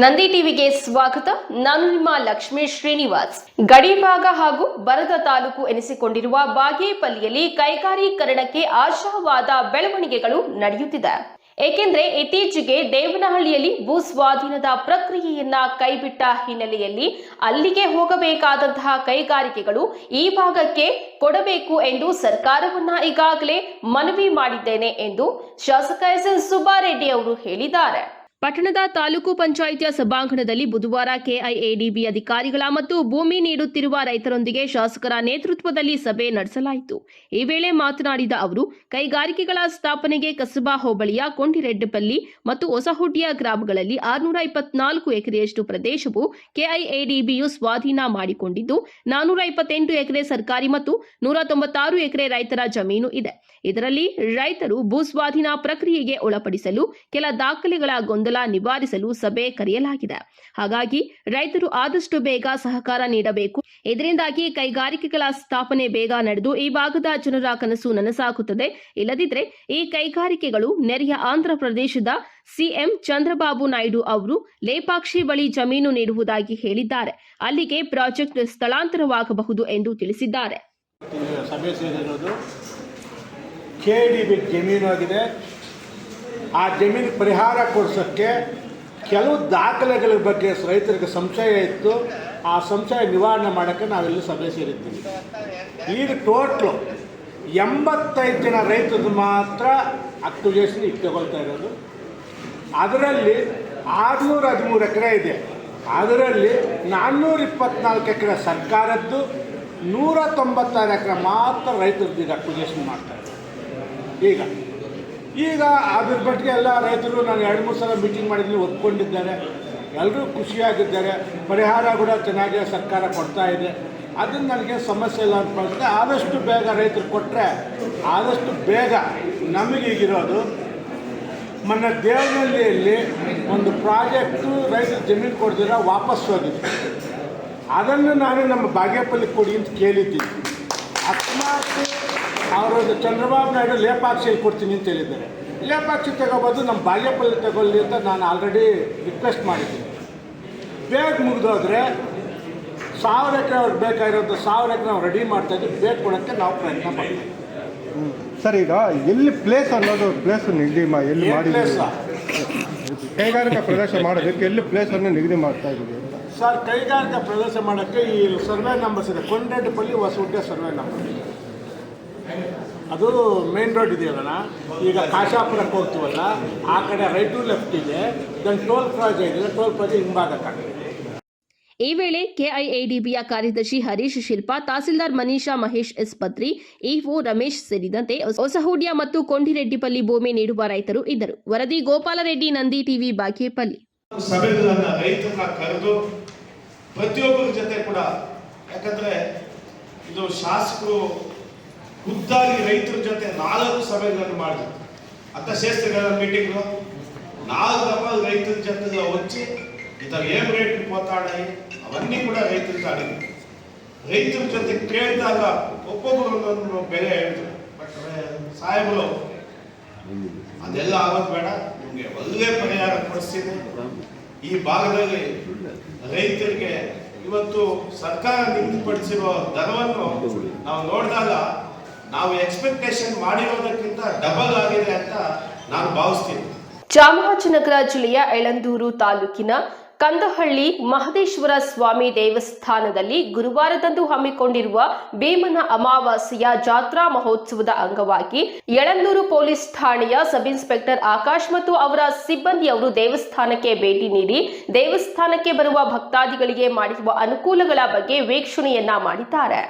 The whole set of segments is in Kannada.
ನಂದಿ ಟಿವಿಗೆ ಸ್ವಾಗತ. ನಾನು ನಿಮ್ಮ ಲಕ್ಷ್ಮೀ ಶ್ರೀನಿವಾಸ್. ಗಡಿಭಾಗ ಹಾಗೂ ಬರದ ತಾಲೂಕು ಎನಿಸಿಕೊಂಡಿರುವ ಬಾಗೇಪಲ್ಲಿಯಲ್ಲಿ ಕೈಗಾರೀಕರಣಕ್ಕೆ ಆಶಾವಾದ ಬೆಳವಣಿಗೆಗಳು ನಡೆಯುತ್ತಿದೆ. ಏಕೆಂದ್ರೆ ಇತ್ತೀಚೆಗೆ ದೇವನಹಳ್ಳಿಯಲ್ಲಿ ಭೂ ಸ್ವಾಧೀನದ ಪ್ರಕ್ರಿಯೆಯನ್ನ ಕೈಬಿಟ್ಟ ಹಿನ್ನೆಲೆಯಲ್ಲಿ ಅಲ್ಲಿಗೆ ಹೋಗಬೇಕಾದಂತಹ ಕೈಗಾರಿಕೆಗಳು ಈ ಭಾಗಕ್ಕೆ ಕೊಡಬೇಕು ಎಂದು ಸರ್ಕಾರವನ್ನ ಈಗಾಗಲೇ ಮನವಿ ಮಾಡಿದ್ದೇನೆ ಎಂದು ಶಾಸಕ ಎಸ್ ಎನ್ ಸುಬ್ಬಾರೆಡ್ಡಿ ಅವರು ಹೇಳಿದ್ದಾರೆ. ಪಟ್ಟಣದ ತಾಲೂಕು ಪಂಚಾಯಿತಿಯ ಸಭಾಂಗಣದಲ್ಲಿ ಬುಧವಾರ ಕೆಐಎಡಿಬಿ ಅಧಿಕಾರಿಗಳ ಮತ್ತು ಭೂಮಿ ನೀಡುತ್ತಿರುವ ರೈತರೊಂದಿಗೆ ಶಾಸಕರ ನೇತೃತ್ವದಲ್ಲಿ ಸಭೆ ನಡೆಸಲಾಯಿತು. ಈ ವೇಳೆ ಮಾತನಾಡಿದ ಅವರು, ಕೈಗಾರಿಕೆಗಳ ಸ್ಥಾಪನೆಗೆ ಕಸಬಾ ಹೋಬಳಿಯ ಕೊಂಡಿರೆಡ್ಡಪಲ್ಲಿ ಮತ್ತು ಹೊಸಹುಟ್ಟಿಯ ಗ್ರಾಮಗಳಲ್ಲಿ ಆರುನೂರ ಇಪ್ಪತ್ನಾಲ್ಕು ಎಕರೆಯಷ್ಟು ಪ್ರದೇಶವು ಕೆಐಎಡಿಬಿಯು ಸ್ವಾಧೀನ ಮಾಡಿಕೊಂಡಿದ್ದು, ನಾನೂರ ಇಪ್ಪತ್ತೆಂಟು ಎಕರೆ ಸರ್ಕಾರಿ ಮತ್ತು ನೂರ ತೊಂಬತ್ತಾರು ಎಕರೆ ರೈತರ ಜಮೀನು ಇದೆ. ಇದರಲ್ಲಿ ರೈತರು ಭೂ ಸ್ವಾಧೀನ ಪ್ರಕ್ರಿಯೆಗೆ ಒಳಪಡಿಸಲು ಕೆಲ ದಾಖಲೆಗಳ ಗೊಂದಲ ನಿವಾರಿಸಲು ಸಭೆ ಕರೆಯಲಾಗಿದೆ. ಹಾಗಾಗಿ ರೈತರು ಆದಷ್ಟು ಬೇಗ ಸಹಕಾರ ನೀಡಬೇಕು. ಇದರಿಂದಾಗಿ ಕೈಗಾರಿಕೆಗಳ ಸ್ಥಾಪನೆ ಬೇಗ ನಡೆದು ಈ ಭಾಗದ ಜನರ ಕನಸು ನನಸಾಗುತ್ತದೆ. ಇಲ್ಲದಿದ್ದರೆ ಈ ಕೈಗಾರಿಕೆಗಳು ನೆರೆಯ ಆಂಧ್ರ ಪ್ರದೇಶದ ಸಿಎಂ ಚಂದ್ರಬಾಬು ನಾಯ್ಡು ಅವರು ಲೇಪಾಕ್ಷಿ ಬಳಿ ಜಮೀನು ನೀಡುವುದಾಗಿ ಹೇಳಿದ್ದಾರೆ. ಅಲ್ಲಿಗೆ ಪ್ರಾಜೆಕ್ಟ್ ಸ್ಥಳಾಂತರವಾಗಬಹುದು ಎಂದು ತಿಳಿಸಿದ್ದಾರೆ. ಜಮೀನು ಆಗಿದೆ. ಆ ಜಮೀನು ಪರಿಹಾರ ಕೊಡಿಸೋಕ್ಕೆ ಕೆಲವು ದಾಖಲೆಗಳ ಬಗ್ಗೆ ರೈತರಿಗೆ ಸಂಶಯ ಇತ್ತು. ಆ ಸಂಶಯ ನಿವಾರಣೆ ಮಾಡೋಕ್ಕೆ ನಾವೆಲ್ಲ ಸಭೆ ಸೇರಿದ್ದೀವಿ. ಈಗ ಟೋಟ್ಲು ಎಂಬತ್ತೈದು ಜನ ರೈತರು ಮಾತ್ರ ಅಕ್ಟುಜೇಷನ್ ಈಗ ತಗೊಳ್ತಾ ಇರೋದು. ಅದರಲ್ಲಿ ಆರುನೂರ ಹದಿಮೂರು ಎಕರೆ ಇದೆ. ಅದರಲ್ಲಿ ನಾನ್ನೂರ ಇಪ್ಪತ್ನಾಲ್ಕು ಎಕರೆ ಸರ್ಕಾರದ್ದು, ನೂರ ತೊಂಬತ್ತಾರು ಎಕರೆ ಮಾತ್ರ ರೈತರದ್ದು ಈಗ ಅಕ್ವಿಜೇಷನ್ ಮಾಡ್ತಾರೆ ಈಗ ಈಗ ಅದ್ರ ಬಟ್ಟಿಗೆ ಎಲ್ಲ ರೈತರು ನಾನು ಎರಡು, ಮೂರು ಸಲ ಮೀಟಿಂಗ್ ಮಾಡಿದ್ದೀನಿ ಒಪ್ಕೊಂಡಿದ್ದಾರೆ. ಎಲ್ಲರೂ ಖುಷಿಯಾಗಿದ್ದಾರೆ. ಪರಿಹಾರ ಕೂಡ ಚೆನ್ನಾಗಿ ಸರ್ಕಾರ ಕೊಡ್ತಾ ಇದೆ. ಅದನ್ನು ನನಗೆ ಸಮಸ್ಯೆ ಇಲ್ಲ ಅಂತ ಆದಷ್ಟು ಬೇಗ ರೈತರು ಕೊಟ್ಟರೆ ಆದಷ್ಟು ಬೇಗ ನಮಗೀಗಿರೋದು ಮೊನ್ನೆ ದೇವನಹಳ್ಳಿಯಲ್ಲಿ ಒಂದು ಪ್ರಾಜೆಕ್ಟು ರೈತರು ಜಮೀನು ಕೊಡ್ದಿರ ವಾಪಸ್ ಹೋಗಿದ್ದೆ ಅದನ್ನು ನಾನು ನಮ್ಮ ಬಾಗೇಪಲ್ಲಿ ಕೊಡಿ ಅಂತ ಕೇಳಿದ್ದೀನಿ. ಅಕಸ್ಮಾತ್ ಅವರದ್ದು ಚಂದ್ರಬಾಬು ನಾಯ್ಡು ಲೇಪಾಕ್ಷಿಯಲ್ಲಿ ಕೊಡ್ತೀನಿ ಅಂತ ಹೇಳಿದ್ದಾರೆ. ಲೇಪಾಕ್ಷಿ ತಗೋಬೋದು ನಮ್ಮ ಬಾಲ್ಯಪಲ್ಲಿ ತಗೊಳ್ಳಿ ಅಂತ ನಾನು ಆಲ್ರೆಡಿ ರಿಕ್ವೆಸ್ಟ್ ಮಾಡಿದ್ದೀನಿ. ಬೇಗ ಮುಗಿದೋದ್ರೆ ಸಾವಿರ ಎಕರೆ ಅವ್ರಿಗೆ ಬೇಕಾಗಿರೋದು ಸಾವಿರ ಎಕರೆ ನಾವು ರೆಡಿ ಮಾಡ್ತಾಯಿದ್ವಿ ಬೇಗ ಕೊಡೋಕ್ಕೆ ನಾವು ಪ್ರಯತ್ನ ಮಾಡ್ತೀವಿ ಸರ್ ಈಗ ಎಲ್ಲಿ ಪ್ಲೇಸ್ ಅನ್ನೋದು ಪ್ಲೇಸ್ ನಿಗದಿ ಮಾ ಎಲ್ಲಿ ಮಾಡಿ ಕೈಗಾರಿಕಾ ಪ್ರದೇಶ ಮಾಡೋದಕ್ಕೆ ಎಲ್ಲಿ ಪ್ಲೇಸನ್ನು ನಿಗದಿ ಮಾಡ್ತಾ ಇದ್ದೀವಿ ಸರ್ ಕೈಗಾರಿಕಾ ಪ್ರವೇಶ ಮಾಡೋಕ್ಕೆ ಈ ಸರ್ವೆ ನಂಬರ್ಸ್ ಇದೆ ಕೊಂಡೆಡ್ಪಲ್ಲಿ ಹೊಸಗುಡ್ಡೆ ಸರ್ವೆ ನಂಬರ್. ಅದು ಮೇನ್ ರೋಡ್ ಇದೆಯಲ್ಲ ಈಗ ಕಾಶಾಪುರಕ್ಕೆ ಹೋಗ್ತೀವಲ್ಲ ಆ ಕಡೆ ರೈಟ್ ಟು ಲೆಫ್ಟ್ ಇದೆ. ದೆನ್ ಟೋಲ್ ಪ್ಲಾಜಾ ಇದೆ. ಟೋಲ್ ಪ್ಲಾಜಾ ಹಿಂಭಾಗಕ್ಕಾಗುತ್ತೆ ಈ ವೇಳೆ ಕೆಐಎಡಿಬಿಯ ಕಾರ್ಯದರ್ಶಿ ಹರೀಶ್ ಶಿಲ್ಪಾ ತಹಸೀಲ್ದಾರ್ ಮನೀಷಾ ಮಹೇಶ್ ಎಸ್ ಪತ್ರಿ ಇಒ ರಮೇಶ್ ಸೇರಿದಂತೆ ಹೊಸಹುಡ್ಯ ಮತ್ತು ಕೊಂಡಿರೆಡ್ಡಿಪಲ್ಲಿ ಭೂಮಿ ನೀಡುವ ರೈತರು ಇದ್ದರು. ವರದಿ ಗೋಪಾಲರೆಡ್ಡಿ ನಂದಿ ಟಿವಿ ಬಾಗೇಪಲ್ಲಿ. ಸಭೆಗಳನ್ನ ರೈತರನ್ನ ಕರೆದು ಪ್ರತಿಯೊಬ್ಬರ ಜೊತೆ ಕೂಡ ಯಾಕಂದ್ರೆ ಇದು ಶಾಸಕರು ಖುದ್ದಾಗಿ ರೈತರ ಜೊತೆ ನಾಲ್ಕು ಸಭೆಗಳನ್ನು ಮಾಡಿದ್ರು ಅರ್ಥಶಾಸ್ತ್ರಗಳ ಮೀಟಿಂಗು ನಾಲ್ಕು ದಫಾ ರೈತರ ಜೊತೆ వచ్చి ఇతను ఏం రేట్లు పోతాడని అవన్నీ కూడా రైతులకు అడిగి ರೈತರ ಜೊತೆ ಕೇಳಿದಾಗ ಒಬ್ಬೊಬ್ಬರು ಒಂದೊಂದು ಬೆಲೆ ಹೇಳಿದ್ರು ಬಟ್ ಸಾಹೇಬರು ಅದೆಲ್ಲ ಆಗೋದು ಬೇಡ ನಿಮಗೆ ಒಳ್ಳೆ ಪರಿಹಾರ ಕೊಡಿಸ್ತೀನಿ ಈ ಭಾಗದಲ್ಲಿ ರೈತರಿಗೆ ಇವತ್ತು ಸರ್ಕಾರ ನಿಗದಿಪಡಿಸಿರುವ ದರವನ್ನು ನಾವು ನೋಡಿದಾಗ ನಾವು ಎಕ್ಸ್ಪೆಕ್ಟೇಷನ್ ಮಾಡಿರೋದಕ್ಕಿಂತ ಡಬಲ್ ಆಗಿದೆ ಅಂತ ನಾನು ಭಾವಿಸ್ತೀನಿ. ಚಾಮರಾಜನಗರ ಜಿಲ್ಲೆಯ ಎಳಂದೂರು ತಾಲೂಕಿನ ಕಂದಹಳ್ಳಿ ಮಹದೇಶ್ವರ ಸ್ವಾಮಿ ದೇವಸ್ಥಾನದಲ್ಲಿ ಗುರುವಾರದಂದು ಹಮ್ಮಿಕೊಂಡಿರುವ ಭೀಮನ ಅಮಾವಾಸ್ಯೆಯ ಜಾತ್ರಾ ಮಹೋತ್ಸವದ ಅಂಗವಾಗಿ ಯಳಂದೂರು ಪೊಲೀಸ್ ಠಾಣೆಯ ಸಬ್ ಇನ್ಸ್ಪೆಕ್ಟರ್ ಆಕಾಶ್ ಮತ್ತು ಅವರ ಸಿಬ್ಬಂದಿಯವರು ದೇವಸ್ಥಾನಕ್ಕೆ ಭೇಟಿ ನೀಡಿ ದೇವಸ್ಥಾನಕ್ಕೆ ಬರುವ ಭಕ್ತಾದಿಗಳಿಗೆ ಮಾಡಿರುವ ಅನುಕೂಲಗಳ ಬಗ್ಗೆ ವೀಕ್ಷಣೆಯನ್ನ ಮಾಡಿದ್ದಾರೆ.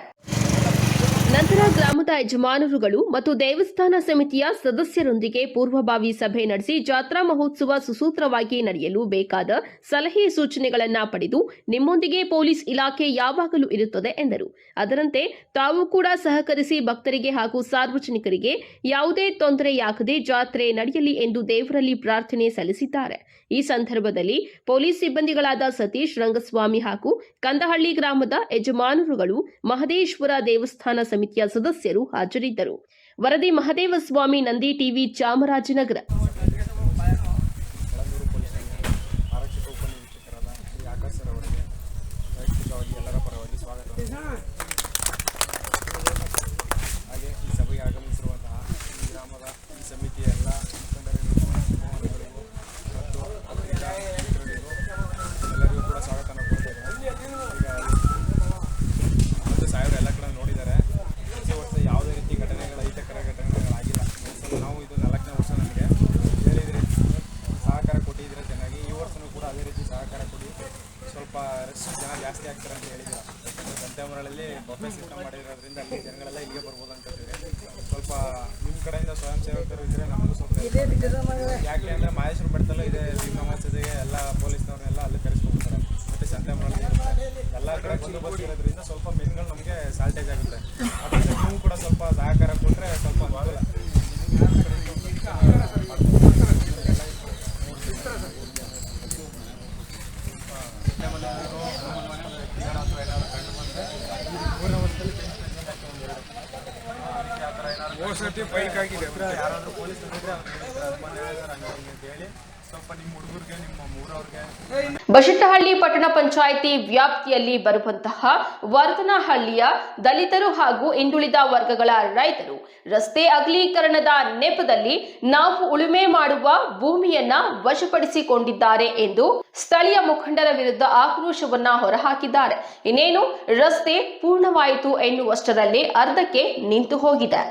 ನಂತರ ಗ್ರಾಮದ ಯಜಮಾನರುಗಳು ಮತ್ತು ದೇವಸ್ಥಾನ ಸಮಿತಿಯ ಸದಸ್ಯರೊಂದಿಗೆ ಪೂರ್ವಭಾವಿ ಸಭೆ ನಡೆಸಿ ಜಾತ್ರಾ ಮಹೋತ್ಸವ ಸುಸೂತ್ರವಾಗಿ ನಡೆಯಲು ಬೇಕಾದ ಸಲಹೆ ಸೂಚನೆಗಳನ್ನು ಪಡೆದು ನಿಮ್ಮೊಂದಿಗೆ ಪೊಲೀಸ್ ಇಲಾಖೆ ಯಾವಾಗಲೂ ಇರುತ್ತದೆ ಎಂದರು. ಅದರಂತೆ ತಾವು ಕೂಡ ಸಹಕರಿಸಿ ಭಕ್ತರಿಗೆ ಹಾಗೂ ಸಾರ್ವಜನಿಕರಿಗೆ ಯಾವುದೇ ತೊಂದರೆಯಾಗದೆ ಜಾತ್ರೆ ನಡೆಯಲಿ ಎಂದು ದೇವರಲ್ಲಿ ಪ್ರಾರ್ಥನೆ ಸಲ್ಲಿಸಿದ್ದಾರೆ. ಈ ಸಂದರ್ಭದಲ್ಲಿ ಪೊಲೀಸ್ ಸಿಬ್ಬಂದಿಗಳಾದ ಸತೀಶ್ ರಂಗಸ್ವಾಮಿ ಹಾಗೂ ಕಂದಹಳ್ಳಿ ಗ್ರಾಮದ ಯಜಮಾನರುಗಳು ಮಹದೇಶ್ವರ ದೇವಸ್ಥಾನ ಸಮಿತಿಯ ಸದಸ್ಯರು ಹಾಜರಿದ್ದರು. ವರದಿ ಮಹದೇವ ಸ್ವಾಮಿ ನಂದಿ ಟಿವಿ ಚಾಮರಾಜನಗರ ಹಾಗೆ ಈ ಸಭೆಗೆ ಆಗಮಿಸಿರುವಂತಹ ಈ ಗ್ರಾಮದ ಈ ಸಮಿತಿಯ ಎಲ್ಲ ಮುಖಂಡರಿಗೂ ಮೋಹನಗಳಿಗೂ ಮತ್ತು ಅವರಿಂದ ಮಿತ್ರರಿಗೂ ಎಲ್ಲರಿಗೂ ಕೂಡ ಸ್ವಾಗತನ ಕೊಡ್ತೇನೆ ಈಗ ಒಂದು ಸಾವಿರ ಎಲ್ಲ ಕಡೆ ನೋಡಿದ್ದಾರೆ ಪ್ರತಿ ವರ್ಷ ಯಾವುದೇ ರೀತಿ ಘಟನೆಗಳು ಅಹಿತಕರ ಘಟನೆಗಳಾಗಿಲ್ಲ ಈ ಸಲ ನಾವು ಇದು ನಾಲ್ಕನೇ ವರ್ಷ ನಮಗೆ ಹೇಳಿದ್ರಿ ಸಹಕಾರ ಕೊಟ್ಟಿದ್ರೆ ಚೆನ್ನಾಗಿ ಈ ವರ್ಷನೂ ಕೂಡ ಅದೇ ರೀತಿ ಸಹಕಾರ ಕೊಡಿ ಸ್ವಲ್ಪ ರಶ್ ಜನ ಜಾಸ್ತಿ ಆಗ್ತಾರೆ ಅಂತ ಹೇಳಿದ್ರು ಸಂತೆಮರಳಲ್ಲಿ ಬಫೆ ಸಿಸ್ಟಮ್ ಮಾಡಿರೋದ್ರಿಂದ ಅಲ್ಲಿ ಜನಗಳೆಲ್ಲ ಇಲ್ಲಿಗೆ ಬರ್ಬೋದು ಅಂತ ಹೇಳಿದ್ರೆ ಸ್ವಲ್ಪ ನಿಮ್ಮ ಕಡೆಯಿಂದ ಸ್ವಯಂ ಸೇವಕರು ಇದ್ರೆ ನಮಗೂ ಸ್ವಲ್ಪ ಯಾಕೆ ಅಂದರೆ ಮಹೇಶ್ವರ ಬೆಟ್ಟದಲ್ಲೂ ಇದೆ ಭೀಮಾ ಮಸೀದಿಗೆ ಎಲ್ಲ ಪೊಲೀಸ್ನವ್ರನ್ನೆಲ್ಲ ಅಲ್ಲಿ ಕರೆಸ್ಕೊಂಡ್ಬಿಡ್ತಾರೆ ಮತ್ತು ಸಂತೆಮರಳಲ್ಲಿ ಇರುತ್ತೆ. ಎಲ್ಲ ಕಡೆ ಬಂದು ಇರೋದ್ರಿಂದ ಸ್ವಲ್ಪ ಮೀನುಗಳು ನಮಗೆ ಸಾಲ್ಟೇಜ್ ಆಗುತ್ತೆ. ಅದರಿಂದ ನೀವು ಕೂಡ ಸ್ವಲ್ಪ ಸಹಕಾರ ಕೊಟ್ಟರೆ ಸ್ವಲ್ಪ ಅನುಕೂಲ ಹೋಸತಿ ಬೈಕ್ ಆಗಿದೆ. ಯಾರಾದರೂ ಪೊಲೀಸ್ ಹೇಳಿ ಸ್ವಲ್ಪ ನಿಮ್ಮ ಹುಡುಗರಿಗೆ ನಿಮ್ಮ ಊರವ್ರಿಗೆ ಬಶೆಟ್ಟಹಳ್ಳಿ ಪಟ್ಟಣ ಪಂಚಾಯಿತಿ ವ್ಯಾಪ್ತಿಯಲ್ಲಿ ಬರುವಂತಹ ವರದನಹಳ್ಳಿಯ ದಲಿತರು ಹಾಗೂ ಹಿಂದುಳಿದ ವರ್ಗಗಳ ರೈತರು ರಸ್ತೆ ಅಗಲೀಕರಣದ ನೆಪದಲ್ಲಿ ನಾವು ಉಳುಮೆ ಮಾಡುವ ಭೂಮಿಯನ್ನ ವಶಪಡಿಸಿಕೊಂಡಿದ್ದಾರೆ ಎಂದು ಸ್ಥಳೀಯ ಮುಖಂಡರ ವಿರುದ್ಧ ಆಕ್ರೋಶವನ್ನ ಹೊರಹಾಕಿದ್ದಾರೆ. ಇನ್ನೇನು ರಸ್ತೆ ಪೂರ್ಣವಾಯಿತು ಎನ್ನುವಷ್ಟರಲ್ಲಿ ಅರ್ಧಕ್ಕೆ ನಿಂತು ಹೋಗಿದೆ.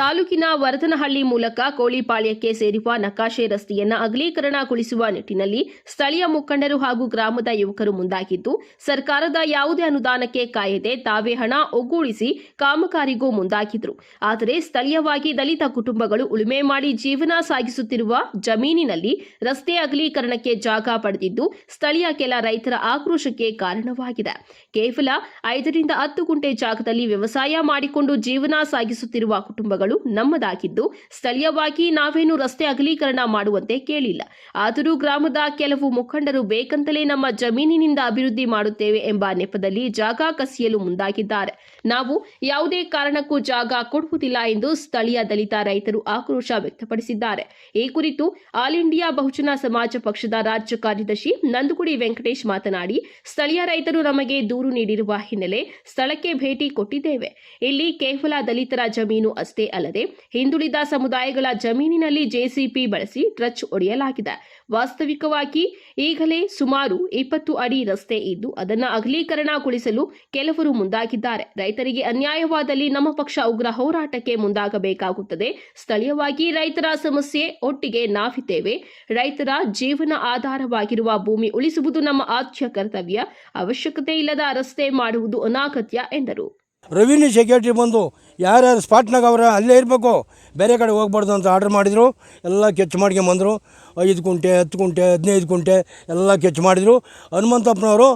ತಾಲೂಕಿನ ವರದನಹಳ್ಳಿ ಮೂಲಕ ಕೋಳಿಪಾಳ್ಯಕ್ಕೆ ಸೇರುವ ನಕಾಶೆ ರಸ್ತೆಯನ್ನು ಅಗಲೀಕರಣಗೊಳಿಸುವ ನಿಟ್ಟಿನಲ್ಲಿ ಸ್ಥಳೀಯ ಮುಖಂಡರು ಹಾಗೂ ಗ್ರಾಮದ ಯುವಕರು ಮುಂದಾಗಿದ್ದು, ಸರ್ಕಾರದ ಯಾವುದೇ ಅನುದಾನಕ್ಕೆ ಕಾಯದೆ ತಾವೇ ಹಣ ಒಗ್ಗೂಡಿಸಿ ಕಾಮಗಾರಿಗೂ ಮುಂದಾಗಿದ್ರು. ಆದರೆ ಸ್ಥಳೀಯವಾಗಿ ದಲಿತ ಕುಟುಂಬಗಳು ಉಳುಮೆ ಮಾಡಿ ಜೀವನ ಸಾಗಿಸುತ್ತಿರುವ ಜಮೀನಿನಲ್ಲಿ ರಸ್ತೆ ಅಗಲೀಕರಣಕ್ಕೆ ಜಾಗ ಪಡೆದಿದ್ದು, ಸ್ಥಳೀಯ ಕೆಲ ರೈತರ ಆಕ್ರೋಶಕ್ಕೆ ಕಾರಣವಾಗಿದೆ. ಕೇವಲ ಐದರಿಂದ ಹತ್ತು ಗುಂಟೆ ಜಾಗದಲ್ಲಿ ವ್ಯವಸಾಯ ಮಾಡಿಕೊಂಡು ಜೀವನ ಸಾಗಿಸುತ್ತಿರುವ ಕುಟುಂಬಗಳು ನಮ್ಮದಾಗಿದ್ದು, ಸ್ಥಳೀಯವಾಗಿ ನಾವೇನು ರಸ್ತೆ ಅಗಲೀಕರಣ ಮಾಡುವಂತೆ ಕೇಳಿಲ್ಲ. ಆದರೂ ಗ್ರಾಮದ ಕೆಲವು ಮುಖಂಡರು ಬೇಕಂತಲೇ ನಮ್ಮ ಜಮೀನಿನಿಂದ ಅಭಿವೃದ್ಧಿ ಮಾಡುತ್ತೇವೆ ಎಂಬ ನೆಪದಲ್ಲಿ ಜಾಗ ಕಸಿಯಲು ಮುಂದಾಗಿದ್ದಾರೆ. ನಾವು ಯಾವುದೇ ಕಾರಣಕ್ಕೂ ಜಾಗ ಕೊಡುವುದಿಲ್ಲ ಎಂದು ಸ್ಥಳೀಯ ದಲಿತ ರೈತರು ಆಕ್ರೋಶ ವ್ಯಕ್ತಪಡಿಸಿದ್ದಾರೆ. ಈ ಕುರಿತು ಆಲ್ ಇಂಡಿಯಾ ಬಹುಜನ ಸಮಾಜ ಪಕ್ಷದ ರಾಜ್ಯ ಕಾರ್ಯದರ್ಶಿ ನಂದಗುಡಿ ವೆಂಕಟೇಶ್ ಮಾತನಾಡಿ, ಸ್ಥಳೀಯ ರೈತರು ನಮಗೆ ದೂರು ನೀಡಿರುವ ಹಿನ್ನೆಲೆ ಸ್ಥಳಕ್ಕೆ ಭೇಟಿ ಕೊಟ್ಟಿದ್ದೇವೆ. ಇಲ್ಲಿ ಕೇವಲ ದಲಿತರ ಜಮೀನು ಅಷ್ಟೇ ಅಲ್ಲದೆ ಹಿಂದುಳಿದ ಸಮುದಾಯಗಳ ಜಮೀನಿನಲ್ಲಿ ಜೆಸಿಪಿ ಬಳಸಿ ಟ್ರಚ್ ಒಡೆಯಲಾಗಿದೆ ವಾಸ್ತವಿಕವಾಗಿ ಈಗಲೇ ಸುಮಾರು ಇಪ್ಪತ್ತು ಅಡಿ ರಸ್ತೆ ಇದ್ದು ಅದನ್ನು ಅಗಲೀಕರಣಗೊಳಿಸಲು ಕೆಲವರು ಮುಂದಾಗಿದ್ದಾರೆ. ರೈತರಿಗೆ ಅನ್ಯಾಯವಾದಲ್ಲಿ ನಮ್ಮ ಪಕ್ಷ ಉಗ್ರ ಹೋರಾಟಕ್ಕೆ ಮುಂದಾಗಬೇಕಾಗುತ್ತದೆ. ಸ್ಥಳೀಯವಾಗಿ ರೈತರ ಸಮಸ್ಯೆ ಒಟ್ಟಿಗೆ ನಾವಿದ್ದೇವೆ. ರೈತರ ಜೀವನ ಆಧಾರವಾಗಿರುವ ಭೂಮಿ ಉಳಿಸುವುದು ನಮ್ಮ ಆದ್ಯ ಕರ್ತವ್ಯ. ಅವಶ್ಯಕತೆ ಇಲ್ಲದ ರಸ್ತೆ ಮಾಡುವುದು ಅನಾಗತ್ಯ ಎಂದರು. ರೆವಿನ್ಯೂ ಸೆಕ್ಯೂರಿಟಿ ಬಂದು ಯಾರ್ಯಾರು ಸ್ಪಾಟ್ನಾಗ ಅವರ ಅಲ್ಲೇ ಇರಬೇಕು ಬೇರೆ ಕಡೆ ಹೋಗ್ಬಾರ್ದು ಅಂತ ಆರ್ಡ್ರ್ ಮಾಡಿದರು ಎಲ್ಲ ಕೆಚ್ಚು ಮಾಡ್ಕೊಂಬಂದರು ಐದು ಕುಂಟೆ ಹತ್ತು ಕುಂಟೆ ಹದಿನೈದು ಕುಂಟೆ ಎಲ್ಲ ಕೆಚ್ಚು ಮಾಡಿದರು. ಹನುಮಂತಪ್ಪನವರು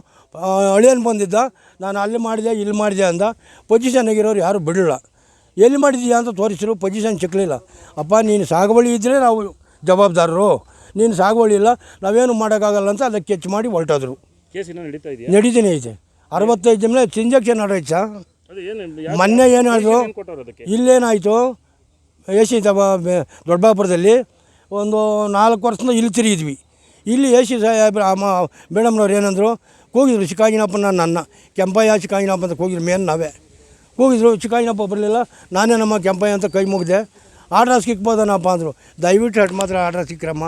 ಅಳಿಯನ್ ಬಂದಿದ್ದ ನಾನು ಅಲ್ಲಿ ಮಾಡಿದೆ ಇಲ್ಲಿ ಮಾಡಿದೆ ಅಂದ. ಪೊಸಿಷನ್ ಆಗಿರೋರು ಯಾರು ಬಿಡಲಿಲ್ಲ. ಎಲ್ಲಿ ಮಾಡಿದೀಯಾ ಅಂತ ತೋರಿಸಿದ್ರು ಪೊಸಿಷನ್ ಸಿಕ್ಕಲಿಲ್ಲ ಅಪ್ಪ ನೀನು ಸಾಗುವಳಿ ಇದ್ದರೆ ನಾವು ಜವಾಬ್ದಾರರು. ನೀನು ಸಾಗುವಳಿ ಇಲ್ಲ ನಾವೇನು ಮಾಡೋಕ್ಕಾಗಲ್ಲ ಅಂತ ಅದಕ್ಕೆ ಕೆಚ್ಚು ಮಾಡಿ ಹೊರಟೋದ್ರು. ಕೇಸ್ ಇನ್ನೂ ನಡೀತಾ ಇದೆಯಾ? ನಡೀತೀನಿ ಐತೆ ಅರವತ್ತೈದು ಜನ ಇಂಜೆಕ್ಷನ್ ಆಡೋಯ್ತಾ ಮೊನ್ನೆ ಏನು ಹೇಳಿದ್ರು ಏನು ಕೊಟ್ಟವ್ರು ಅದಕ್ಕೆ? ಇಲ್ಲೇನಾಯಿತು? ಎ ಸಿ ದಬ ದೊಡ್ಡಬಾಪುರದಲ್ಲಿ ಒಂದು ನಾಲ್ಕು ವರ್ಷದಿಂದ ಇಲ್ಲಿ ತಿರುಗಿದ್ವಿ. ಇಲ್ಲಿ ಎ ಸಿ ಸಾಹೇಬ್ರ ಮೇಡಮ್ನವ್ರು ಏನಂದರು ಕೂಗಿದ್ರು ಚಿಕ್ಕಾಜಿನಪ್ಪನ ನನ್ನ ಕೆಂಪಯ್ಯ ಚಿಕ್ಕಾಜಿನಪ್ಪ ಅಂತ ಕೂಗಿದ್ರು ಮೇನ್ ನಾವೇ. ಕೂಗಿದ್ರು ಚಿಕ್ಕಾಜಿನಪ್ಪ ಬರಲಿಲ್ಲ ನಾನೇ ನಮ್ಮ ಕೆಂಪಯ್ಯ ಅಂತ ಕೈ ಮುಗಿದೆ. ಆರ್ಡ್ರ್ ಸಿಕ್ಬೋದನಪ್ಪ ಅಂದರು. ದಯವಿಟ್ಟು ಹಟ್ ಮಾತ್ರ ಆರ್ಡ್ರ್ ಸಿಕ್ಕ್ರಮ್ಮ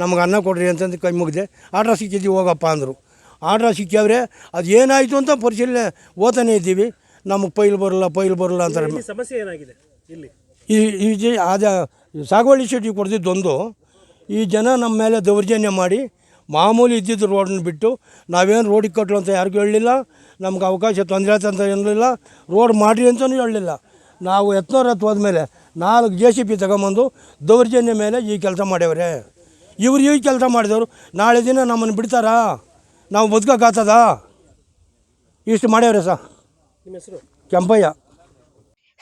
ನಮ್ಗೆ ಅನ್ನ ಕೊಡ್ರಿ ಅಂತಂದು ಕೈ ಮುಗಿದೆ. ಆರ್ಡ್ರ್ ಸಿಕ್ಕಿದ್ದೀವಿ ಹೋಗಪ್ಪ ಅಂದರು. ಆರ್ಡ್ರ್ ಸಿಕ್ಕವ್ರೆ ಅದು ಏನಾಯಿತು ಅಂತ ಪರಿಶೀಲನೆ ಓದ್ತಾನೆ ಇದ್ದೀವಿ. ನಮಗೆ ಪೈಲು ಬರಲ್ಲ ಪೈಲ್ ಬರಲ್ಲ ಅಂತಾರೆ ಇಲ್ಲಿ ಸಮಸ್ಯೆ ಏನಾಗಿದೆ? ಇಲ್ಲಿ. ಈ ಈ ಜಿ ಅದ ಸಾಗುವಳಿ ಚೀಟಿ ಕೊಡ್ತಿದ್ದೊಂದು ಈ ಜನ ನಮ್ಮ ಮೇಲೆ ದೌರ್ಜನ್ಯ ಮಾಡಿ ಮಾಮೂಲಿ ಇದ್ದಿದ್ದು ರೋಡನ್ನ ಬಿಟ್ಟು ನಾವೇನು ರೋಡಿಗೆ ಕಟ್ಟಲು ಅಂತ ಯಾರಿಗೂ ಹೇಳಲಿಲ್ಲ. ನಮ್ಗೆ ಅವಕಾಶ ತೊಂದರೆ ಆಯ್ತು ಅಂತ ಹೇಳಲಿಲ್ಲ. ರೋಡ್ ಮಾಡಿರಿ ಅಂತಲೂ ಹೇಳಲಿಲ್ಲ. ನಾವು ಎತ್ನೂರ ಹತ್ತು ಹೋದ್ಮೇಲೆ ನಾಲ್ಕು ಜೆ ಸಿ ಪಿ ತಗೊಂಬಂದು ದೌರ್ಜನ್ಯ ಮೇಲೆ ಈ ಕೆಲಸ ಮಾಡ್ಯವ್ರೆ. ಇವ್ರು ಈ ಕೆಲಸ ಮಾಡಿದವರು ನಾಳೆ ದಿನ ನಮ್ಮನ್ನು ಬಿಡ್ತಾರಾ? ನಾವು ಬದುಕೋಕ್ಕಾಗ್ತದಾ ಇಷ್ಟು ಮಾಡ್ಯವ್ರೆ ಸರ್ ನಿಮ್ಮ ಹೆಸರು? ಕೆಂಪಯ್ಯ.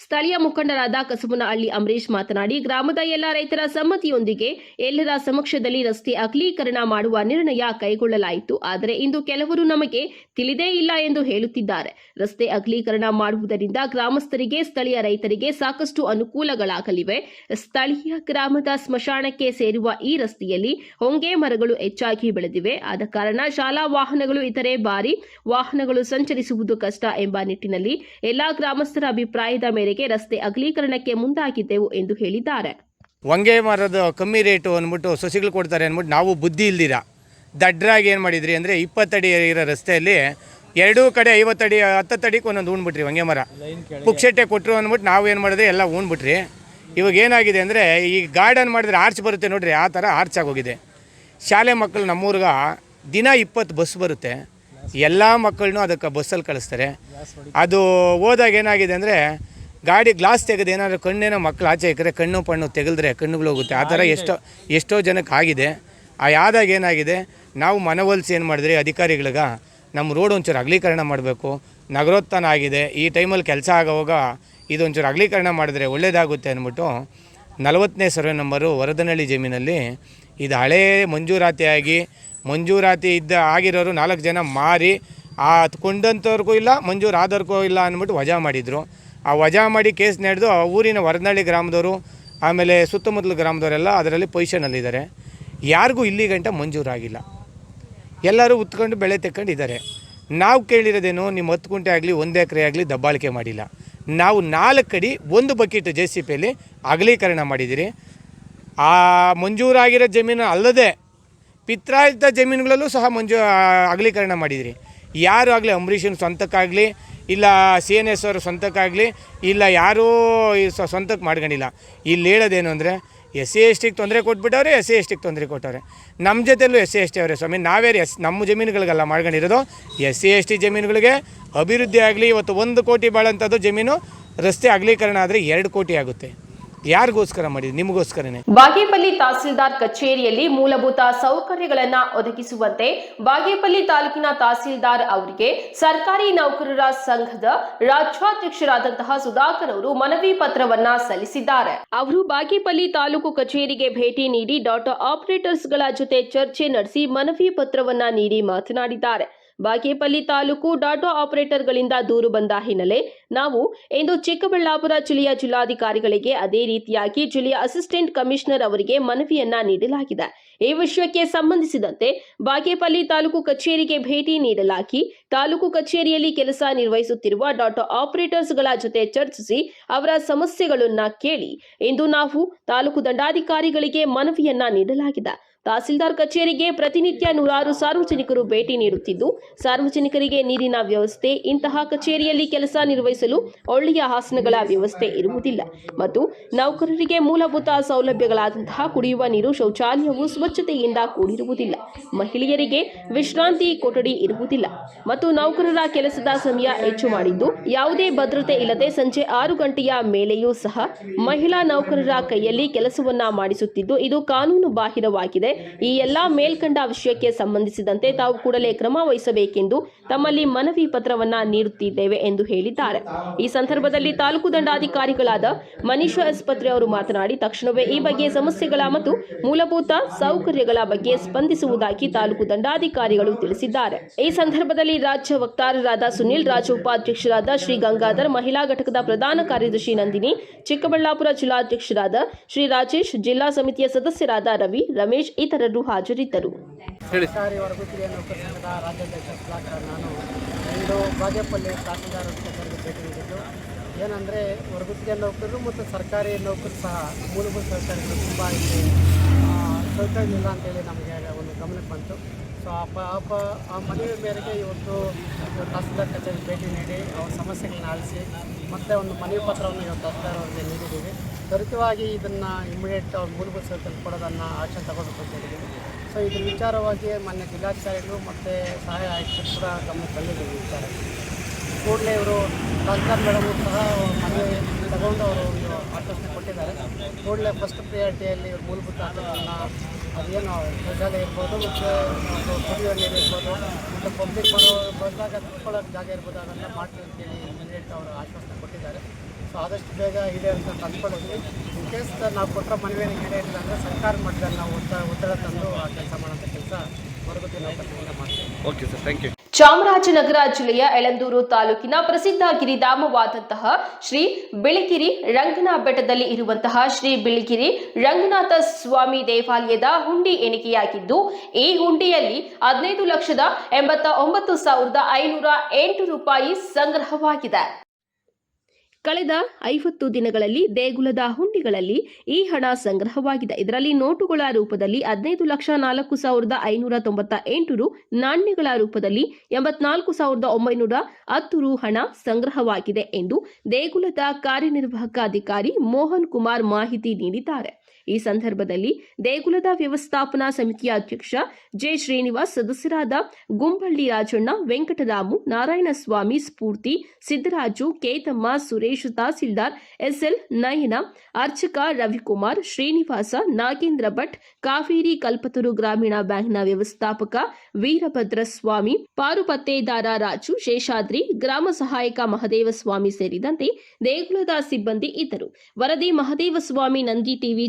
ಸ್ಥಳೀಯ ಮುಖಂಡರಾದ ಕಸಬನಹಳ್ಳಿ ಅಂಬರೀಶ್ ಮಾತನಾಡಿ, ಗ್ರಾಮದ ಎಲ್ಲ ರೈತರ ಸಮ್ಮತಿಯೊಂದಿಗೆ ಎಲ್ಲರ ಸಮಕ್ಷದಲ್ಲಿ ರಸ್ತೆ ಅಗಲೀಕರಣ ಮಾಡುವ ನಿರ್ಣಯ ಕೈಗೊಳ್ಳಲಾಯಿತು. ಆದರೆ ಇಂದು ಕೆಲವರು ನಮಗೆ ತಿಳಿದೇ ಇಲ್ಲ ಎಂದು ಹೇಳುತ್ತಿದ್ದಾರೆ. ರಸ್ತೆ ಅಗಲೀಕರಣ ಮಾಡುವುದರಿಂದ ಗ್ರಾಮಸ್ಥರಿಗೆ, ಸ್ಥಳೀಯ ರೈತರಿಗೆ ಸಾಕಷ್ಟು ಅನುಕೂಲಗಳಾಗಲಿವೆ. ಸ್ಥಳೀಯ ಗ್ರಾಮದ ಸ್ಮಶಾನಕ್ಕೆ ಸೇರುವ ಈ ರಸ್ತೆಯಲ್ಲಿ ಹೊಂಗೆ ಮರಗಳು ಹೆಚ್ಚಾಗಿ ಬೆಳೆದಿವೆ. ಆದ ಕಾರಣ ಶಾಲಾ ವಾಹನಗಳು ಇತರೆ ಬಾರಿ ವಾಹನಗಳು ಸಂಚರಿಸುವುದು ಕಷ್ಟ ಎಂಬ ನಿಟ್ಟಿನಲ್ಲಿ ಎಲ್ಲಾ ಗ್ರಾಮಸ್ಥರ ಅಭಿಪ್ರಾಯದ ಮೇರೆಗೆ ರಸ್ತೆ ಅಗಲೀಕರಣಕ್ಕೆ ಮುಂದಾಗಿದ್ದೆವು ಎಂದು ಹೇಳಿದ್ದಾರೆ. ಹೊಂಗೆ ಮರದ ಕಮ್ಮಿ ರೇಟು ಅಂದ್ಬಿಟ್ಟು ಸಸಿಗಳು ಕೊಡ್ತಾರೆ ಅಂದ್ಬಿಟ್ಟು ನಾವು ಬುದ್ಧಿ ಇಲ್ದಿರ. ದಡ್ರಾಗಿ ಏನು ಮಾಡಿದ್ರಿ ಅಂದರೆ ಇಪ್ಪತ್ತಡಿ ಇರೋ ರಸ್ತೆಯಲ್ಲಿ ಎರಡೂ ಕಡೆ ಐವತ್ತಡಿ ಹತ್ತತ್ತಡಿಗೆ ಒಂದೊಂದು ಉಣ್ಬಿಟ್ರಿ ಹೊಂಗೆ ಮರ. ಪುಕ್ಷಟ್ಟೆ ಕೊಟ್ಟರು ಅಂದ್ಬಿಟ್ಟು ನಾವು ಏನು ಮಾಡಿದ್ರಿ ಎಲ್ಲ ಉಣ್ಬಿಟ್ರಿ. ಇವಾಗ ಏನಾಗಿದೆ ಅಂದರೆ ಈ ಗಾರ್ಡನ್ ಮಾಡಿದ್ರೆ ಆರ್ಚ್ ಬರುತ್ತೆ ನೋಡ್ರಿ, ಆ ಥರ ಆರ್ಚ್ ಆಗೋಗಿದೆ. ಶಾಲೆ ಮಕ್ಕಳು ನಮ್ಮೂರ್ಗ ದಿನ ಇಪ್ಪತ್ತು ಬಸ್ ಬರುತ್ತೆ. ಎಲ್ಲ ಮಕ್ಕಳನ್ನೂ ಅದಕ್ಕೆ ಬಸ್ಸಲ್ಲಿ ಕಳಿಸ್ತಾರೆ. ಅದು ಹೋದಾಗ ಏನಾಗಿದೆ ಅಂದರೆ ಗಾಡಿ ಗ್ಲಾಸ್ ತೆಗೆದು ಏನಾದರೂ ಕಣ್ಣೇನೋ ಮಕ್ಕಳು ಆಚೆ ಇಕ್ಕರೆ ಕಣ್ಣು ಪಣ್ಣು ತೆಗೆದ್ರೆ ಕಣ್ಣುಗಳು ಹೋಗುತ್ತೆ. ಆ ಥರ ಎಷ್ಟೋ ಎಷ್ಟೋ ಜನಕ್ಕೆ ಆಗಿದೆ. ಆ ಆದಾಗ ಏನಾಗಿದೆ? ನಾವು ಮನವೊಲಿಸಿ ಏನು ಮಾಡಿದ್ರಿ? ಅಧಿಕಾರಿಗಳಿಗೆ ನಮ್ಮ ರೋಡ್ ಒಂಚೂರು ಅಗಲೀಕರಣ ಮಾಡಬೇಕು. ನಗರೋತ್ಥಾನ ಆಗಿದೆ. ಈ ಟೈಮಲ್ಲಿ ಕೆಲಸ ಆಗೋವಾಗ ಇದೊಂಚೂರು ಅಗಲೀಕರಣ ಮಾಡಿದ್ರೆ ಒಳ್ಳೇದಾಗುತ್ತೆ ಅಂದ್ಬಿಟ್ಟು ನಲವತ್ತನೇ ಸರ್ವೆ ನಂಬರು ವರದನಹಳ್ಳಿ ಜಮೀನಲ್ಲಿ ಇದು ಹಳೇ ಮಂಜೂರಾತಿಯಾಗಿ ಮಂಜೂರಾತಿ ಇದ್ದ ಆಗಿರೋರು ನಾಲ್ಕು ಜನ ಮಾರಿ ಆ ಕೊಂಡಂಥವ್ರಿಗೂ ಇಲ್ಲ ಮಂಜೂರು ಆದವ್ರಿಗೂ ಇಲ್ಲ ಅಂದ್ಬಿಟ್ಟು ವಜಾ ಮಾಡಿದರು. ಆ ವಜಾ ಮಾಡಿ ಕೇಸ್ ನಡೆದು ಆ ಊರಿನ ವರನಳ್ಳಿ ಗ್ರಾಮದವರು, ಆಮೇಲೆ ಸುತ್ತಮುತ್ತಲ ಗ್ರಾಮದವರೆಲ್ಲ ಅದರಲ್ಲಿ ಪೊಸಿಷನಲ್ಲಿದ್ದಾರೆ ಯಾರಿಗೂ ಇಲ್ಲಿ ಗಂಟ ಮಂಜೂರಾಗಿಲ್ಲ. ಎಲ್ಲರೂ ಉತ್ಕೊಂಡು ಬೆಳೆ ತೆಕ್ಕೊಂಡಿದ್ದಾರೆ. ನಾವು ಕೇಳಿರೋದೇನು, ನಿಮ್ಮ ಹತ್ತು ಗುಂಟೆ ಆಗಲಿ, ಒಂದು ಎಕರೆ ಆಗಲಿ ದಬ್ಬಾಳಿಕೆ ಮಾಡಿಲ್ಲ. ನಾವು ನಾಲ್ಕು ಅಡಿ ಒಂದು ಬಕೆಟ್ ಜೆ ಸಿ ಪಿಯಲ್ಲಿ ಅಗಲೀಕರಣ ಮಾಡಿದ್ದೀರಿ. ಆ ಮಂಜೂರಾಗಿರೋ ಜಮೀನು ಅಲ್ಲದೆ ಪಿತ್ರಾಯಿತ ಜಮೀನುಗಳಲ್ಲೂ ಸಹ ಮಂಜೂ ಅಗಲೀಕರಣ ಮಾಡಿದಿರಿ ಯಾರು ಆಗಲಿ ಅಂಬರೀಷನ್ ಸ್ವಂತಕ್ಕಾಗಲಿ ಇಲ್ಲ ಸಿ ಎನ್ ಎಸ್ ಅವರು ಸ್ವಂತಕ್ಕಾಗಲಿ, ಇಲ್ಲ ಯಾರೂ ಸ್ವಂತಕ್ಕೆ ಮಾಡ್ಕೊಂಡಿಲ್ಲ. ಇಲ್ಲಿ ಹೇಳೋದೇನು ಅಂದರೆ, ಎಸ್ ಸಿ ಎಸ್ ಟಿಗೆ ತೊಂದರೆ ಕೊಟ್ಬಿಟ್ಟವ್ರೆ, ಎಸ್ ಸಿ ಎಸ್ ಟಿಗೆ ತೊಂದರೆ ಕೊಟ್ಟವ್ರೆ. ನಮ್ಮ ಜೊತೆಲೂ ಎಸ್ ಸಿ ಎಸ್ ಟಿ ಅವರೇ ಸ್ವಾಮಿ ನಾವೇ ಎಸ್, ನಮ್ಮ ಜಮೀನುಗಳಿಗೆಲ್ಲ ಮಾಡ್ಕೊಂಡಿರೋದು, ಎಸ್ ಸಿ ಎಸ್ ಟಿ ಜಮೀನುಗಳಿಗೆ ಅಭಿವೃದ್ಧಿ ಆಗಲಿ ಇವತ್ತು ಒಂದು ಕೋಟಿ ಬಾಳಂಥದ್ದು ಜಮೀನು ರಸ್ತೆ ಅಗಲೀಕರಣ ಆದರೆ ಎರಡು ಕೋಟಿ ಆಗುತ್ತೆ. ಯಾರಿಗೋಸ್ಕರ ಮಾಡಿದೆ ನಿಮಗೋಸ್ಕರನೇ? ಬಾಗೇಪಲ್ಲಿ ತಹಸೀಲ್ದಾರ್ ಕಚೇರಿಯಲ್ಲಿ ಮೂಲಭೂತ ಸೌಕರ್ಯಗಳನ್ನ ಒದಗಿಸುವಂತೆ ಬಾಗೇಪಲ್ಲಿ ತಾಲೂಕಿನ ತಹಸೀಲ್ದಾರ್ ಅವರಿಗೆ ಸರ್ಕಾರಿ ನೌಕರರ ಸಂಘದ ರಾಜ್ಯಾಧ್ಯಕ್ಷರಾದಂತಹ ಸುಧಾಕರ್ ಅವರು ಮನವಿ ಪತ್ರವನ್ನ ಸಲ್ಲಿಸಿದ್ದಾರೆ. ಅವರು ಬಾಗೇಪಲ್ಲಿ ತಾಲೂಕು ಕಚೇರಿಗೆ ಭೇಟಿ ನೀಡಿ ಡಾಟಾ ಆಪರೇಟರ್ಸ್ಗಳ ಜೊತೆ ಚರ್ಚೆ ನಡೆಸಿ ಮನವಿ ಪತ್ರವನ್ನ ನೀಡಿ ಮಾತನಾಡಿದ್ದಾರೆ. ಬಾಗೇಪಲ್ಲಿ ತಾಲೂಕು ಡಾಟಾ ಆಪರೇಟರ್ಗಳಿಂದ ದೂರು ಬಂದ ಹಿನ್ನೆಲೆ ನಾವು ಇಂದು ಚಿಕ್ಕಬಳ್ಳಾಪುರ ಜಿಲ್ಲೆಯ ಜಿಲ್ಲಾಧಿಕಾರಿಗಳಿಗೆ ಅದೇ ರೀತಿಯಾಗಿ ಜಿಲ್ಲೆಯ ಅಸಿಸ್ಟೆಂಟ್ ಕಮಿಷನರ್ ಅವರಿಗೆ ಮನವಿಯನ್ನ ನೀಡಲಾಗಿದೆ. ಈ ವಿಷಯಕ್ಕೆ ಸಂಬಂಧಿಸಿದಂತೆ ಬಾಗೇಪಲ್ಲಿ ತಾಲೂಕು ಕಚೇರಿಗೆ ಭೇಟಿ ನೀಡಲಾಗಿ ತಾಲೂಕು ಕಚೇರಿಯಲ್ಲಿ ಕೆಲಸ ನಿರ್ವಹಿಸುತ್ತಿರುವ ಡಾಟಾ ಆಪರೇಟರ್ಸ್ಗಳ ಜೊತೆ ಚರ್ಚಿಸಿ ಅವರ ಸಮಸ್ಯೆಗಳನ್ನ ಕೇಳಿ ಇಂದು ನಾವು ತಾಲೂಕು ದಂಡಾಧಿಕಾರಿಗಳಿಗೆ ಮನವಿಯನ್ನ ನೀಡಲಾಗಿದೆ. ತಹಸೀಲ್ದಾರ್ ಕಚೇರಿಗೆ ಪ್ರತಿನಿತ್ಯ ನೂರಾರು ಸಾರ್ವಜನಿಕರು ಭೇಟಿ ನೀಡುತ್ತಿದ್ದು, ಸಾರ್ವಜನಿಕರಿಗೆ ನೀರಿನ ವ್ಯವಸ್ಥೆ, ಇಂತಹ ಕಚೇರಿಯಲ್ಲಿ ಕೆಲಸ ನಿರ್ವಹಿಸಲು ಒಳ್ಳೆಯ ಆಸನಗಳ ವ್ಯವಸ್ಥೆ ಇರುವುದಿಲ್ಲ ಮತ್ತು ನೌಕರರಿಗೆ ಮೂಲಭೂತ ಸೌಲಭ್ಯಗಳಾದಂತಹ ಕುಡಿಯುವ ನೀರು, ಶೌಚಾಲಯವು ಸ್ವಚ್ಛತೆಯಿಂದ ಕೂಡಿರುವುದಿಲ್ಲ. ಮಹಿಳೆಯರಿಗೆ ವಿಶ್ರಾಂತಿ ಕೊಠಡಿ ಇರುವುದಿಲ್ಲ ಮತ್ತು ನೌಕರರ ಕೆಲಸದ ಸಮಯ ಹೆಚ್ಚು ಮಾಡಿದ್ದು, ಯಾವುದೇ ಭದ್ರತೆ ಇಲ್ಲದೆ ಸಂಜೆ ಆರು ಗಂಟೆಯ ಮೇಲೆಯೂ ಸಹ ಮಹಿಳಾ ನೌಕರರ ಕೈಯಲ್ಲಿ ಕೆಲಸವನ್ನ ಮಾಡಿಸುತ್ತಿದ್ದು, ಇದು ಕಾನೂನು ಬಾಹಿರವಾಗಿದೆ ಈ ಎಲ್ಲಾ ಮೇಲ್ಕಂಡ ವಿಷಯಕ್ಕೆ ಸಂಬಂಧಿಸಿದಂತೆ ತಾವು ಕೂಡಲೇ ಕ್ರಮ ವಹಿಸಬೇಕೆಂದು ತಮ್ಮಲ್ಲಿ ಮನವಿ ಪತ್ರವನ್ನ ನೀಡುತ್ತಿದ್ದೇವೆ ಎಂದು ಹೇಳಿದ್ದಾರೆ. ಈ ಸಂದರ್ಭದಲ್ಲಿ ತಾಲೂಕು ದಂಡಾಧಿಕಾರಿಗಳಾದ ಮನೀಷ ಆಸ್ಪತ್ರೆ ಅವರು ಮಾತನಾಡಿ, ತಕ್ಷಣವೇ ಈ ಬಗ್ಗೆ ಸಮಸ್ಯೆಗಳ ಮತ್ತು ಮೂಲಭೂತ ಸೌಕರ್ಯಗಳ ಬಗ್ಗೆ ಸ್ಪಂದಿಸುವುದಾಗಿ ತಾಲೂಕು ದಂಡಾಧಿಕಾರಿಗಳು ತಿಳಿಸಿದ್ದಾರೆ. ಈ ಸಂದರ್ಭದಲ್ಲಿ ರಾಜ್ಯ ವಕ್ತಾರರಾದ ಸುನಿಲ್ ರಾಜು, ಉಪಾಧ್ಯಕ್ಷರಾದ ಶ್ರೀ ಗಂಗಾಧರ್, ಮಹಿಳಾ ಘಟಕದ ಪ್ರಧಾನ ಕಾರ್ಯದರ್ಶಿ ನಂದಿನಿ, ಚಿಕ್ಕಬಳ್ಳಾಪುರ ಜಿಲ್ಲಾಧ್ಯಕ್ಷರಾದ ಶ್ರೀ ರಾಜೇಶ್, ಜಿಲ್ಲಾ ಸಮಿತಿಯ ಸದಸ್ಯರಾದ ರವಿ, ರಮೇಶ್ ಇತರರು ಹಾಜರಿದ್ದರು. ಸರ್ಕಾರಿ ಹೊರಗುತ್ತಿಗೆ ನೌಕರ ಸಂಘದ ರಾಜ್ಯಾಧ್ಯಕ್ಷ ಸುಧಾಕರ್ ನಾನು ಇಂದು ಬಾಗೇಪಲ್ಲಿ ತಹಸೀಲ್ದಾರ್ ಕಚೇರಿಗೆ ಭೇಟಿ ನೀಡಿದ್ದು. ಏನಂದರೆ ಹೊರಗುತ್ತಿಗೆ ನೌಕರರು ಮತ್ತು ಸರ್ಕಾರಿ ನೌಕರರು ಸಹ. ಮೂಲಭೂತ ಸೌಕರ್ಯಗಳು ತುಂಬ ಇಲ್ಲಿ ಸೌಕರ್ಯ ಇಲ್ಲ ಅಂತೇಳಿ ನಮಗೆ ಒಂದು ಗಮನಕ್ಕೆ ಬಂತು. ಸೊ ಆ ಪ ಆ ಪ ಆ ಮನವಿ ಮೇರೆಗೆ ಇವತ್ತು ತಹಸೀಲ್ದಾರ್ ಕಚೇರಿಗೆ ಭೇಟಿ ನೀಡಿ ಅವ್ರ ಸಮಸ್ಯೆಗಳನ್ನ ಆಲಿಸಿ ಮತ್ತು ಒಂದು ಮನವಿ ಪತ್ರವನ್ನು ಇವತ್ತು ಸರ್ಕಾರವರಿಗೆ ನೀಡಿದ್ದೀವಿ. ತ್ವರಿತವಾಗಿ ಇದನ್ನು ಇಮಿಡಿಯೇಟ್ ಮೂಲಭೂತ ಸೌಕರ್ಯ ಕೊಡೋದನ್ನು ಆಕ್ಷನ್ ತಗೋಬೇಕು ಅಂತ ಹೇಳಿದ್ದೀವಿ. ಸೊ ಇದ್ರ ವಿಚಾರವಾಗಿ ಮೊನ್ನೆ ಜಿಲ್ಲಾಧಿಕಾರಿಗಳು ಮತ್ತು ಸಹಾಯ ಆಯುಕ್ತರು ಕೂಡ ಗಮನಕ್ಕೆ ತಂದಿದ್ದೀವಿ ವಿಚಾರ. ಕೂಡಲೇ ಇವರು ತಹಸೀಲ್ದಾರ್ ಮೇಡಮ್ ಸಹ ಮನವಿ ತಗೊಂಡು ಅವರು ಒಂದು ಆಶ್ವಾಸನೆ ಕೊಟ್ಟಿದ್ದಾರೆ. ಕೂಡಲೇ ಫಸ್ಟ್ ಪ್ರಿಯಾರಿಟಿಯಲ್ಲಿ ಮೂಲಭೂತ ಆಚರಣೆಯನ್ನು ಅದೇನು ಶೌಚಾಲಯ ಇರ್ಬೋದು ಮತ್ತು ಒಂದು ಕುಡಿಯುವ ನೀರು ಇರ್ಬೋದು, ಮತ್ತು ಪಬ್ಲಿಕ್ ಬರೋ, ಬಂದಾಗ ಕುತ್ಕೊಳ್ಳೋಕೆ ಜಾಗ ಇರ್ಬೋದು, ಅದೆಲ್ಲ ಮಾಡ್ತೀವಿ ಅಂತೇಳಿ ಇಮಿಡಿಯೇಟ್ ಅವರು ಆಶ್ವಾಸನೆ ಕೊಟ್ಟಿದ್ದಾರೆ. ಸೊ ಆದಷ್ಟು ಬೇಗ ಇದೆ ಅಂತ ತಂದ್ಕೊಂಡಿದ್ವಿ ಇನ್ ನಾವು ಕೊಟ್ಟರೆ ಮನವಿಯನ್ನು ಈಡೇರಿಲ್ಲ ಅಂದರೆ ಸರ್ಕಾರ ಮಟ್ಟದಲ್ಲಿ ನಾವು ಒತ್ತಡ ತಂದು ಆ ಕೆಲಸ ಮಾಡೋಂಥ ಕೆಲಸ ಹೊರಗುತ್ತಿ ನೌಕರರಿಂದ ಮಾಡ್ತೀವಿ. Okay sir thank you Chamarajanagar ಜಿಲ್ಲೆಯ ಎಳಂದೂರು ತಾಲೂಕಿನ ಪ್ರಸಿದ್ಧ ಗಿರಿಧಾಮವಾದಂತಹ ಶ್ರೀ ಬಿಳಿಗಿರಿ ರಂಗನ ಬೆಟ್ಟದಲ್ಲಿ ಇರುವಂತಹ ಶ್ರೀ ಬಿಳಿಗಿರಿ ರಂಗನಾಥ ಸ್ವಾಮಿ ದೇವಾಲಯದ ಹುಂಡಿ ಎಣಿಕೆಯಾಗಿದ್ದು, ಈ ಹುಂಡಿಯಲ್ಲಿ ಹದಿನೈದು ಲಕ್ಷದ ಎಂಬತ್ತ ಒಂಬತ್ತು ಸಾವಿರದ ಐನೂರ ಎಂಟು ರೂಪಾಯಿ ಸಂಗ್ರಹವಾಗಿದೆ. ಕಳೆದ ಐವತ್ತು ದಿನಗಳಲ್ಲಿ ದೇಗುಲದ ಹುಂಡಿಗಳಲ್ಲಿ ಈ ಹಣ ಸಂಗ್ರಹವಾಗಿದೆ. ಇದರಲ್ಲಿ ನೋಟುಗಳ ರೂಪದಲ್ಲಿ ಹದಿನೈದು ಲಕ್ಷ ನಾಲ್ಕು ಸಾವಿರದ ಐನೂರ ತೊಂಬತ್ತ ಎಂಟು ರು ನಾಣ್ಯಗಳ ರೂಪದಲ್ಲಿ ಎಂಬತ್ನಾಲ್ಕು ಸಾವಿರದ ಒಂಬೈನೂರ ಹತ್ತು ರು ಹಣ ಸಂಗ್ರಹವಾಗಿದೆ ಎಂದು ದೇಗುಲದ ಕಾರ್ಯನಿರ್ವಾಹಕ ಅಧಿಕಾರಿ ಮೋಹನ್ ಕುಮಾರ್ ಮಾಹಿತಿ ನೀಡಿದ್ದಾರೆ. ಈ ಸಂದರ್ಭದಲ್ಲಿ ದೇಗುಲದ ವ್ಯವಸ್ಥಾಪನಾ ಸಮಿತಿಯ ಅಧ್ಯಕ್ಷ ಜೆ ಶ್ರೀನಿವಾಸ್, ಸದಸ್ಯರಾದ ಗುಂಬಳ್ಳಿ ರಾಜಣ್ಣ, ವೆಂಕಟರಾಮು, ನಾರಾಯಣಸ್ವಾಮಿ, ಸ್ಫೂರ್ತಿ, ಸಿದ್ದರಾಜು, ಕೇತಮ್ಮ, ಸುರೇಶ್, ತಹಸೀಲ್ದಾರ್ ಎಸ್ಎಲ್ ನಯನ, ಅರ್ಚಕ ರವಿಕುಮಾರ್, ಶ್ರೀನಿವಾಸ, ನಾಗೇಂದ್ರ ಭಟ್, ಕಾವೇರಿ ಕಲ್ಪತರು ಗ್ರಾಮೀಣ ಬ್ಯಾಂಕ್ನ ವ್ಯವಸ್ಥಾಪಕ ವೀರಭದ್ರ ಸ್ವಾಮಿ ಪಾರುಪತ್ತೇದಾರ ರಾಜು ಶೇಷಾದ್ರಿ, ಗ್ರಾಮ ಸಹಾಯಕ ಮಹದೇವ ಸ್ವಾಮಿ ಸೇರಿದಂತೆ ದೇಗುಲದ ಸಿಬ್ಬಂದಿ ಇದ್ದರು. ವರದಿ ಮಹದೇವ ಸ್ವಾಮಿ ನಂದಿ ಟಿವಿ